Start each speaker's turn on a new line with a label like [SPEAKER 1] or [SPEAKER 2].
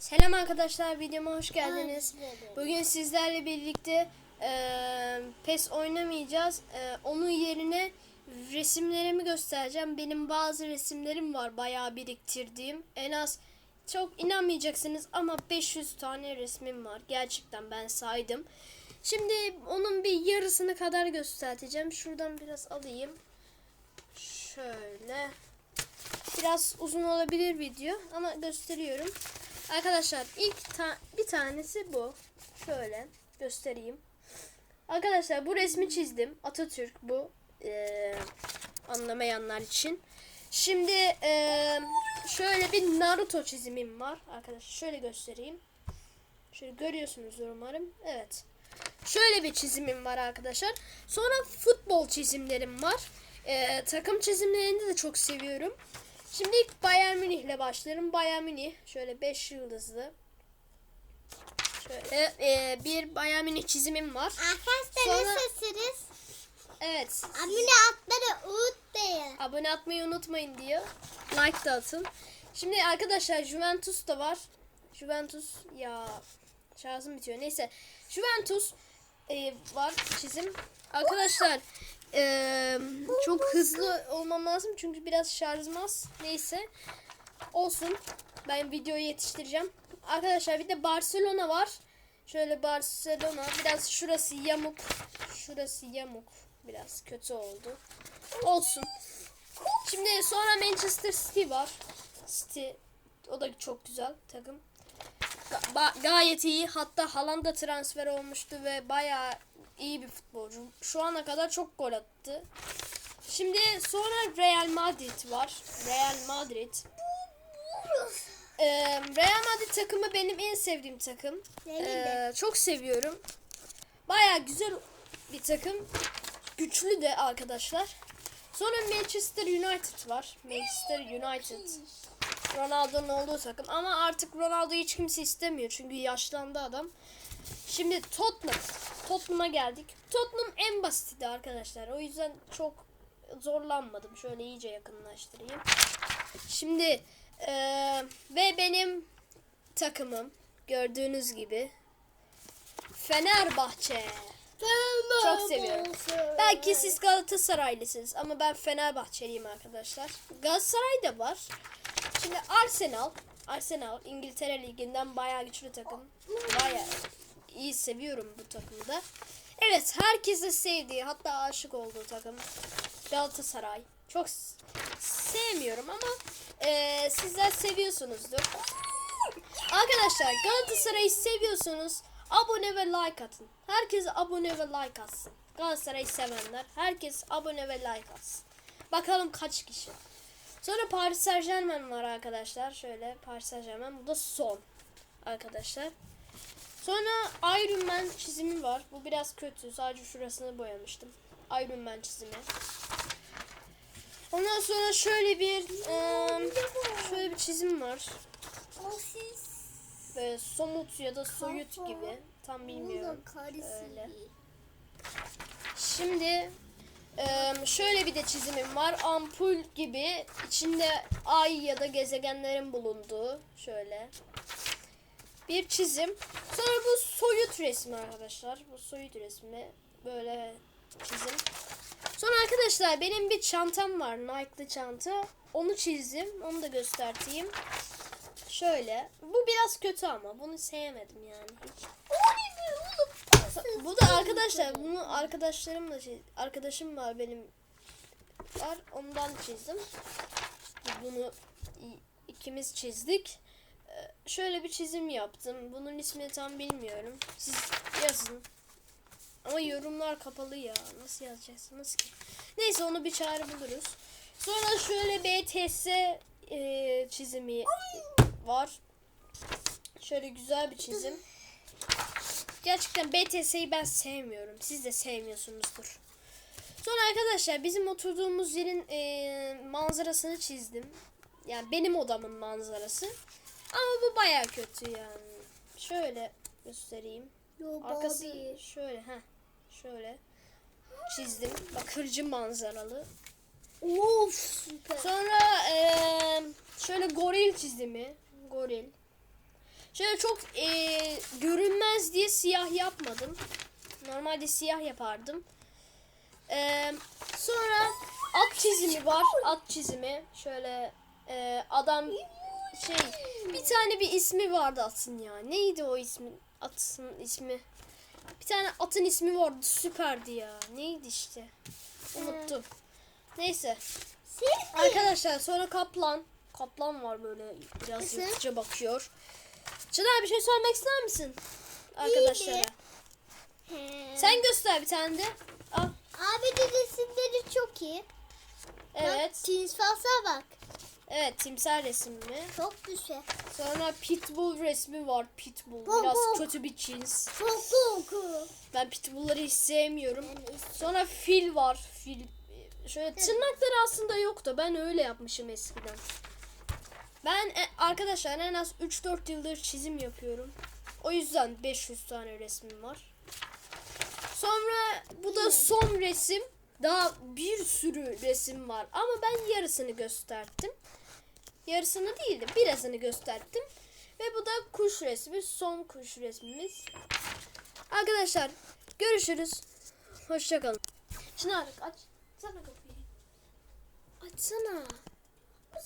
[SPEAKER 1] Selam arkadaşlar videoma hoş geldiniz. Bugün sizlerle birlikte eee, PES oynamayacağız. Eee, onun yerine resimlerimi göstereceğim. Benim bazı resimlerim var bayağı biriktirdiğim. En az çok inanmayacaksınız ama 500 tane resmim var. Gerçekten ben saydım. Şimdi onun bir yarısını kadar göstereceğim. Şuradan biraz alayım. Şöyle. Biraz uzun olabilir video ama gösteriyorum. Arkadaşlar ilk ta- bir tanesi bu. Şöyle göstereyim. Arkadaşlar bu resmi çizdim. Atatürk bu. Ee, anlamayanlar için. Şimdi ee, şöyle bir Naruto çizimim var. Arkadaşlar şöyle göstereyim. Şöyle görüyorsunuz umarım. Evet. Şöyle bir çizimim var arkadaşlar. Sonra futbol çizimlerim var. Ee, takım çizimlerini de çok seviyorum. Şimdi ilk Bayern Münih ile başlarım. Bayern Münih şöyle 5 yıldızlı. Şöyle e, bir Bayern Münih çizimim var.
[SPEAKER 2] Arkadaşlar
[SPEAKER 1] Sonra-
[SPEAKER 2] nasılsınız?
[SPEAKER 1] Evet.
[SPEAKER 2] Abone atları unutmayın.
[SPEAKER 1] Abone atmayı unutmayın diyor. Like da atın. Şimdi arkadaşlar Juventus da var. Juventus ya şarjım bitiyor. Neyse. Juventus e, var çizim. Arkadaşlar e, çok hızlı olmam lazım çünkü biraz şarjım. Neyse. Olsun. Ben videoyu yetiştireceğim. Arkadaşlar bir de Barcelona var. Şöyle Barcelona. Biraz şurası yamuk. Şurası yamuk. Biraz kötü oldu. Olsun. Şimdi sonra Manchester City var. City o da çok güzel takım. Gayet iyi. Hatta Haaland da transfer olmuştu ve bayağı iyi bir futbolcu. Şu ana kadar çok gol attı. Şimdi sonra Real Madrid var. Real Madrid. Ee, Real Madrid takımı benim en sevdiğim takım. Ee, çok seviyorum. Bayağı güzel bir takım. Güçlü de arkadaşlar. Sonra Manchester United var. Manchester United. Ronaldo'nun olduğu takım. Ama artık Ronaldo'yu hiç kimse istemiyor. Çünkü yaşlandı adam. Şimdi Tottenham. Tottenham'a geldik. Tottenham en basiti arkadaşlar. O yüzden çok zorlanmadım. Şöyle iyice yakınlaştırayım. Şimdi eee, ve benim takımım gördüğünüz gibi Fenerbahçe. Çok seviyorum. Belki siz Galatasaraylısınız ama ben Fenerbahçeliyim arkadaşlar. Galatasaray da var. Şimdi Arsenal. Arsenal İngiltere Ligi'nden bayağı güçlü takım. Bayağı iyi seviyorum bu takımı da. Evet herkese sevdiği hatta aşık olduğu takım Galatasaray. Çok sevmiyorum ama eee, sizler seviyorsunuzdur. Arkadaşlar Galatasaray'ı seviyorsunuz. Abone ve like atın. Herkes abone ve like atsın. Galatasaray'ı sevenler herkes abone ve like atsın. Bakalım kaç kişi. Sonra Paris Saint Germain var arkadaşlar. Şöyle Paris Saint Germain. Bu da son arkadaşlar. Sonra Iron Man çizimi var. Bu biraz kötü. Sadece şurasını boyamıştım. Iron Man çizimi. Ondan sonra şöyle bir eee, şöyle bir çizim var. Böyle somut ya da soyut gibi. Tam bilmiyorum.
[SPEAKER 2] Öyle.
[SPEAKER 1] Şimdi şöyle bir de çizimim var. Ampul gibi içinde ay ya da gezegenlerin bulunduğu şöyle bir çizim. Sonra bu soyut resmi arkadaşlar. Bu soyut resmi böyle çizim. Sonra arkadaşlar benim bir çantam var. Nike'lı çanta. Onu çizdim. Onu da göstereyim. Şöyle. Bu biraz kötü ama. Bunu sevmedim yani hiç. Bu da arkadaşlar bunu arkadaşlarımla çiz- arkadaşım var benim var ondan çizdim. Bunu ikimiz çizdik. Ee, Şöyle bir çizim yaptım. Bunun ismini tam bilmiyorum. Siz yazın. Ama yorumlar kapalı ya. Nasıl yazacaksınız ki? Neyse onu bir çare buluruz. Sonra şöyle BTS e, çizimi var. Şöyle güzel bir çizim. Gerçekten BTS'yi ben sevmiyorum. Siz de sevmiyorsunuzdur. Sonra arkadaşlar bizim oturduğumuz yerin e, manzarasını çizdim. Yani benim odamın manzarası. Ama bu baya kötü yani. Şöyle göstereyim. Arkası şöyle ha şöyle çizdim. Bakırcı manzaralı.
[SPEAKER 2] Of süper.
[SPEAKER 1] Sonra eee, şöyle goril çizimi. Goril. Şöyle çok eee, diye siyah yapmadım. Normalde siyah yapardım. Eee, sonra at çizimi var. At çizimi. Şöyle eee, adam şey bir tane bir ismi vardı atın ya. Neydi o ismin? Atın ismi. Bir tane atın ismi vardı süperdi ya. Neydi işte? Unuttum. Neyse. Arkadaşlar sonra kaplan. Kaplan var böyle biraz yırtıcı bakıyor. Çınar bir şey söylemek ister misin? Arkadaşlara. Sen göster bir tane de. Al.
[SPEAKER 2] Abi de resimleri çok iyi.
[SPEAKER 1] Evet.
[SPEAKER 2] Bak, Tinsfalsa bak.
[SPEAKER 1] Evet timsah resmi.
[SPEAKER 2] Çok güzel.
[SPEAKER 1] Sonra pitbull resmi var. Pitbull.
[SPEAKER 2] Bok
[SPEAKER 1] Biraz
[SPEAKER 2] bok.
[SPEAKER 1] kötü bir cins.
[SPEAKER 2] Çok koku.
[SPEAKER 1] Ben pitbullları hiç sevmiyorum. Sonra fil var. Fil. Şöyle tırnakları aslında yoktu. Ben öyle yapmışım eskiden. Ben e, arkadaşlar en az 3-4 yıldır çizim yapıyorum. O yüzden 500 tane resmim var. Sonra bu da son resim. Daha bir sürü resim var ama ben yarısını gösterdim. Yarısını değil de birazını gösterdim. Ve bu da kuş resmi. Son kuş resmimiz. Arkadaşlar görüşürüz. Hoşçakalın. Çınar aç. Sana kapıyı. Açsana.